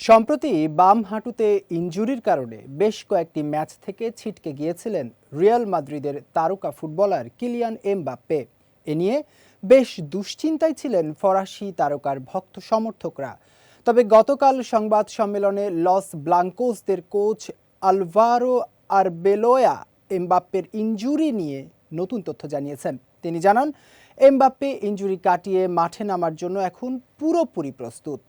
সম্প্রতি বাম হাঁটুতে ইনজুরির কারণে বেশ কয়েকটি ম্যাচ থেকে ছিটকে গিয়েছিলেন রিয়াল মাদ্রিদের তারকা ফুটবলার কিলিয়ান এমবাপ্পে। এ নিয়ে বেশ দুশ্চিন্তায় ছিলেন ফরাসি তারকার ভক্ত সমর্থকরা। তবে গতকাল সংবাদ সম্মেলনে লস ব্লাঙ্কোসদের কোচ আলভারো আরবেলোয়া এমবাপ্পের ইনজুরি নিয়ে নতুন তথ্য জানিয়েছেন। তিনি জানান, এমবাপ্পে ইনজুরি কাটিয়ে মাঠে নামার জন্য এখন পুরোপুরি প্রস্তুত।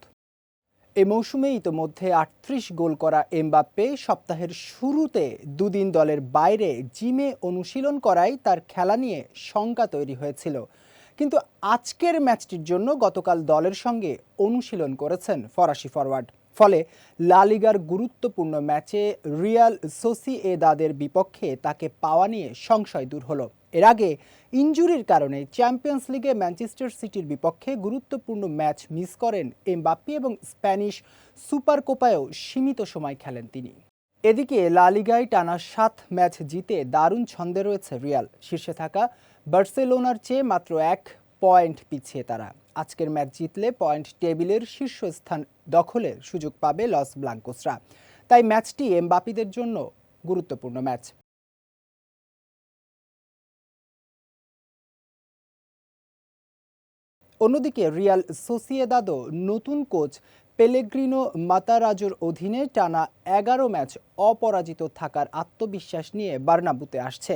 এ মৌসুমে ইতোমধ্যে আটত্রিশ গোল করা এমবাপ্পে সপ্তাহের শুরুতে দুদিন দলের বাইরে জিমে অনুশীলন করায় তার খেলা নিয়ে শঙ্কা তৈরি হয়েছিল। কিন্তু আজকের ম্যাচটির জন্য গতকাল দলের সঙ্গে অনুশীলন করেছেন ফরাসি ফরওয়ার্ড ফলে লালিগার গুরুত্বপূর্ণ ম্যাচে রিয়াল সোসিএদাদের বিপক্ষে তাকে পাওয়া নিয়ে সংশয় দূর হলো। এর আগে ইনজুরির কারণে চ্যাম্পিয়ন্স লিগে ম্যানচেস্টার সিটির বিপক্ষে গুরুত্বপূর্ণ ম্যাচ মিস করেন এমবাপ্পি এবং স্প্যানিশ সুপার কোপায়ও সীমিত সময় খেলেন তিনি। এদিকে লালিগায় টানা সাত ম্যাচ জিতে দারুণ ছন্দে রয়েছে রিয়াল। শীর্ষে থাকা বার্সেলোনার চেয়ে মাত্র এক পয়েন্ট পিছিয়ে তারা। আজকের ম্যাচ জিতলে পয়েন্ট টেবিলের শীর্ষস্থান দখলের সুযোগ পাবে লস ব্লাঙ্কোসরা। তাই ম্যাচটি এমবাপিদের জন্য গুরুত্বপূর্ণ ম্যাচ। অন্যদিকে রিয়াল সোসিয়েদাদো নতুন কোচ পেলেগ্রিনো মাতারাজোর অধীনে টানা এগারো ম্যাচ অপরাজিত থাকার আত্মবিশ্বাস নিয়ে বার্নাবুতে আসছে।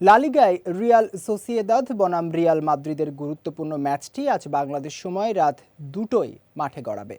লালিগায় রিয়াল সোসিয়েদাদ বনাম রিয়াল মাদ্রিদের গুরুত্বপূর্ণ ম্যাচটি আজ বাংলাদেশ সময় রাত দুটোই মাঠে গড়াবে।